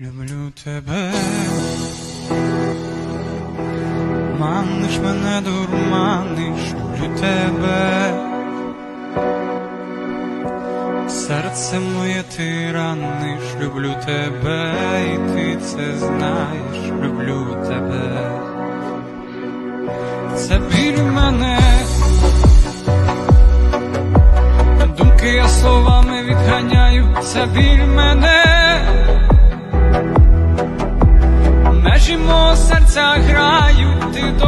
Люблю тебе, маниш мене, дурманиш, люблю тебе, серце моє ти раниш, люблю тебе, і ти це знаєш, люблю тебе, це біль мене, думки я словами відганяю, це біль мене. Мого серця грають, ти до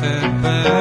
te perder.